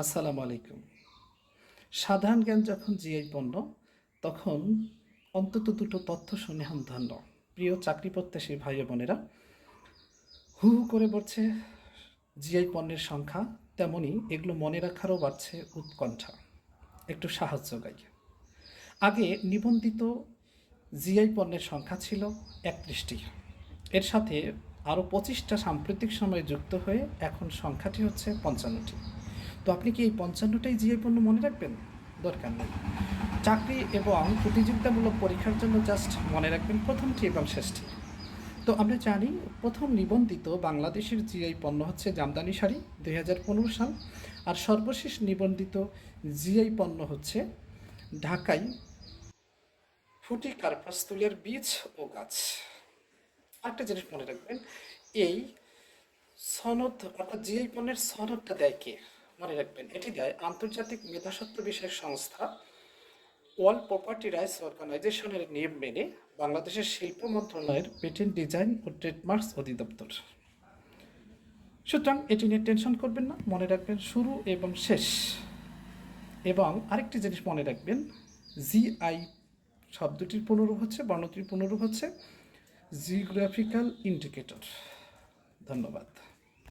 আসসালামু আলাইকুম। সাধারণ জ্ঞান যখন জিআই পণ্য তখন অন্তত দুটো তথ্য শুনে ধন্য প্রিয় চাকরি প্রত্যাশী ভাই বোনেরা, হু হু করে বাড়ছে জিআই পণ্যের সংখ্যা তেমনি এগুলো মনে রাখারও বাড়ছে উৎকণ্ঠা। একটু সাহায্য গাই। আগে নিবন্ধিত জিআই পণ্যের সংখ্যা ছিল একত্রিশটি। এর সাথে আরও পঁচিশটা সাম্প্রতিক সময়ে যুক্ত হয়ে এখন সংখ্যাটি হচ্ছে পঞ্চান্নটি। তো আপনি কি এই পঞ্চান্নটাই জিআই পণ্য মনে রাখবেন? দরকার নেই। চাকরি এবং প্রতিযোগিতামূলক পরীক্ষার জন্য জাস্ট মনে রাখবেন প্রথমটি এবং শেষটি তো আমরা জানি প্রথম নিবন্ধিত বাংলাদেশের জিআই পণ্য হচ্ছে জামদানি শাড়ি দুই হাজার পনেরো সাল আর সর্বশেষ নিবন্ধিত জিআই পণ্য হচ্ছে ঢাকাই ফুটি কার্পাস তুলের বীজ ও গাছ। আরেকটা জিনিস মনে রাখবেন, এই সনদ অর্থাৎ জিআই পণ্যের সনদটা দেয় কে? মনে রাখবেন, এটি দেয় আন্তর্জাতিক মেধাস্বত্ব বিষয়ক সংস্থা, ওয়ার্ল্ড প্রপার্টি রাইটস অর্গানাইজেশনের নিয়ম মেনে বাংলাদেশের শিল্প মন্ত্রণালয়ের পেটেন্ট ডিজাইন ও ট্রেডমার্কস অধিদপ্তর। সুতরাং এটি নিয়ে টেনশন করবেন না, মনে রাখবেন শুরু এবং শেষ। এবং আরেকটি জিনিস মনে রাখবেন, জিআই শব্দটির পুনরূপ হচ্ছে, বর্ণটির পুনরূপ হচ্ছে, জিওগ্রাফিক্যাল ইন্ডিকেটর। ধন্যবাদ।